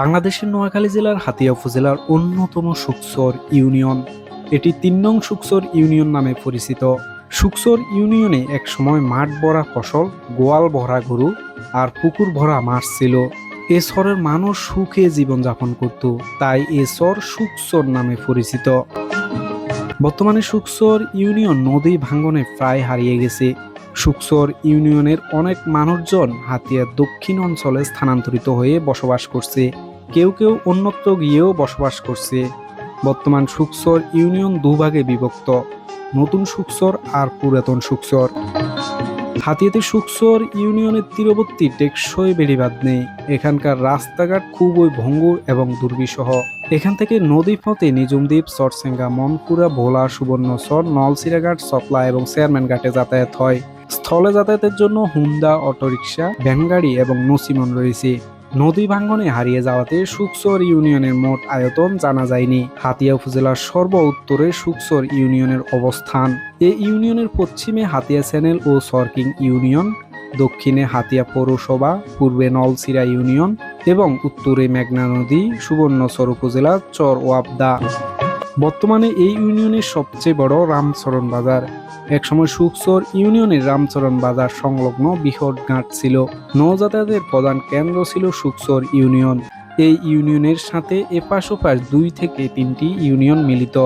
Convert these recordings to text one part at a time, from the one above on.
বাংলাদেশের নোয়াখালী জেলার হাতিয়া উপজেলার অন্যতম সুকসর ইউনিয়ন। এটি তিন নং সুকসর ইউনিয়ন নামে পরিচিত। সুকসর ইউনিয়নে একসময় মাঠ ভরা ফসল, গোয়াল ভরা গরু আর পুকুর ভরা মাছ ছিল। এ শহরের মানুষ সুখে জীবনযাপন করত, তাই এ শহর সুকসর নামে পরিচিত। বর্তমানে সুকসর ইউনিয়ন নদী ভাঙ্গনে প্রায় হারিয়ে গেছে। সুকসর ইউনিয়নের অনেক মানুষজন হাতিয়ার দক্ষিণ অঞ্চলে স্থানান্তরিত হয়ে বসবাস করছে। কেউ কেউ অন্যত্র গিয়েও বসবাস করছে। বর্তমান সুকসর ইউনিয়ন দুভাগে বিভক্ত। নতুন সুকসর আর পুরাতন সুকসর। হাতিয়াতে সুকসর ইউনিয়নের তীরবর্তী টেকসই বেড়িবাঁধ নেই। এখানকার রাস্তাঘাট খুবই ভঙ্গুর এবং দুর্বিষহ। এখান থেকে নদী পথে নিজুমদ্বীপ চরসেঙ্গা মনপুরা, ভোলা, সুবর্ণচর, নলসিরাঘাট সপলা এবং চেয়ারম্যান ঘাটে যাতায়াত হয়। স্থলে যাতায়াতের জন্য হুন্ডা, অটোরিকশা ভ্যানগাড়ি এবং নসিমন রয়েছে। নদী ভাঙ্গনে হারিয়ে যাওয়াতে সুকসর ইউনিয়নের মোট আয়তন জানা যায়নি। হাতিয়া উপজেলার সর্ব উত্তরে সুকসর ইউনিয়নের অবস্থান। এ ইউনিয়নের পশ্চিমে হাতিয়া চ্যানেল ও সরকিং ইউনিয়ন, দক্ষিণে হাতিয়া পৌরসভা, পূর্বে নলসিরা ইউনিয়ন এবং উত্তরে মেঘনা নদী সুবর্ণ সুবর্ণচর উপজেলা চর ওয়াবদা। বর্তমানে এই ইউনিয়নের সবচেয়ে বড় রামচরণ বাজার। একসময় সুকসর ইউনিয়নের রামচরণ বাজার সংলগ্ন বৃহৎ ঘাট ছিল। নৌযাতায়াতের প্রধান কেন্দ্র ছিল সুকসর ইউনিয়ন। এই ইউনিয়নের সাথে এপাশ ওপাশ দুই থেকে তিনটি ইউনিয়ন মিলিত।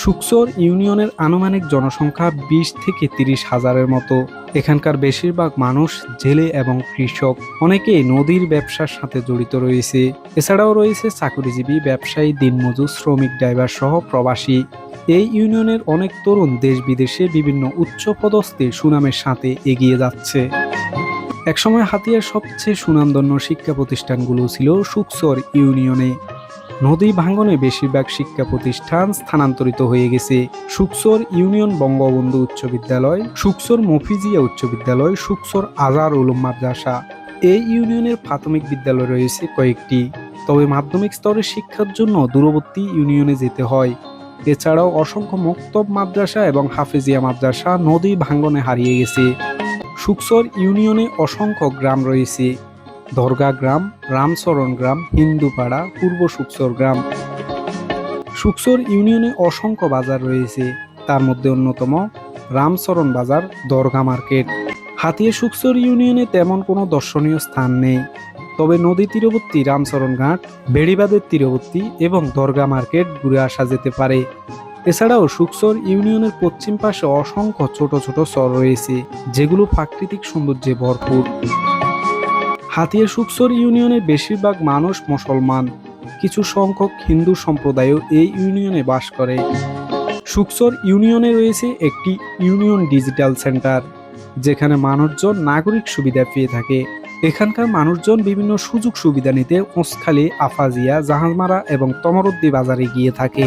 সুকসর ইউনিয়নের আনুমানিক জনসংখ্যা বিশ থেকে তিরিশ হাজারের মতো। এখানকার বেশিরভাগ মানুষ জেলে এবং কৃষক। অনেকেই নদীর ব্যবসার সাথে জড়িত রয়েছে। এছাড়াও রয়েছে চাকরিজীবী ব্যবসায়ী, দিনমজুর, শ্রমিক, ড্রাইভার সহ প্রবাসী। এই ইউনিয়নের অনেক তরুণ দেশ বিদেশে বিভিন্ন উচ্চ পদস্থে সুনামের সাথে এগিয়ে যাচ্ছে। একসময় হাতিয়ার সবচেয়ে সুনামধন্য শিক্ষা প্রতিষ্ঠানগুলো ছিল সুকসর ইউনিয়নে। নদী ভাঙ্গনে বেশিরভাগ শিক্ষা প্রতিষ্ঠান স্থানান্তরিত হয়ে গেছে। সুকসর ইউনিয়ন বঙ্গবন্ধু উচ্চ বিদ্যালয়, সুকসর মফিজিয়া উচ্চ বিদ্যালয়, সুকসর আজার উলুম মাদ্রাসা। এই ইউনিয়নের প্রাথমিক বিদ্যালয় রয়েছে কয়েকটি। তবে মাধ্যমিক স্তরের শিক্ষার জন্য দূরবর্তী ইউনিয়নে যেতে হয়। এছাড়াও অসংখ্য মুক্তব মাদ্রাসা এবং হাফেজিয়া মাদ্রাসা নদী ভাঙ্গনে হারিয়ে গেছে। সুকসর ইউনিয়নে অসংখ্য গ্রাম রয়েছে। দরগা গ্রাম, রামচরণ গ্রাম, হিন্দুপাড়া, পূর্ব সুকসর গ্রাম। সুকসর ইউনিয়নে অসংখ্য বাজার রয়েছে। তার মধ্যে অন্যতম রামচরণ বাজার, দরগা মার্কেট। হাতিয়া সুকসর ইউনিয়নে তেমন কোনো দর্শনীয় স্থান নেই। তবে নদী তীরবর্তী রামচরণ ঘাট, বেড়িবাঁধের তীরবর্তী এবং দরগা মার্কেট ঘুরে আসা যেতে পারে। এছাড়াও সুকসর ইউনিয়নের পশ্চিম পাশে অসংখ্য ছোট ছোট চর রয়েছে, যেগুলো প্রাকৃতিক সৌন্দর্যে ভরপুর। হাতিয়া সুকসর ইউনিয়নের বেশিরভাগ মানুষ মুসলমান। কিছু সংখ্যক হিন্দু সম্প্রদায়ও এই ইউনিয়নে বাস করে। সুকসর ইউনিয়নে রয়েছে একটি ইউনিয়ন ডিজিটাল সেন্টার, যেখানে মানুষজন নাগরিক সুবিধা পেয়ে থাকে। এখানকার মানুষজন বিভিন্ন সুযোগ সুবিধা নিতে ওসখালী আফাজিয়া, জাহাজমারা এবং তমরদ্দি বাজারে গিয়ে থাকে।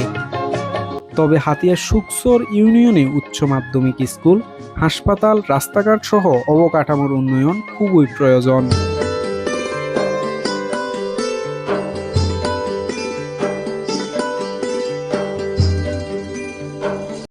তবে হাতিয়া সুকসর ইউনিয়নে উচ্চ মাধ্যমিক স্কুল, হাসপাতাল, রাস্তাঘাট সহ অবকাঠামোর উন্নয়ন খুবই প্রয়োজন।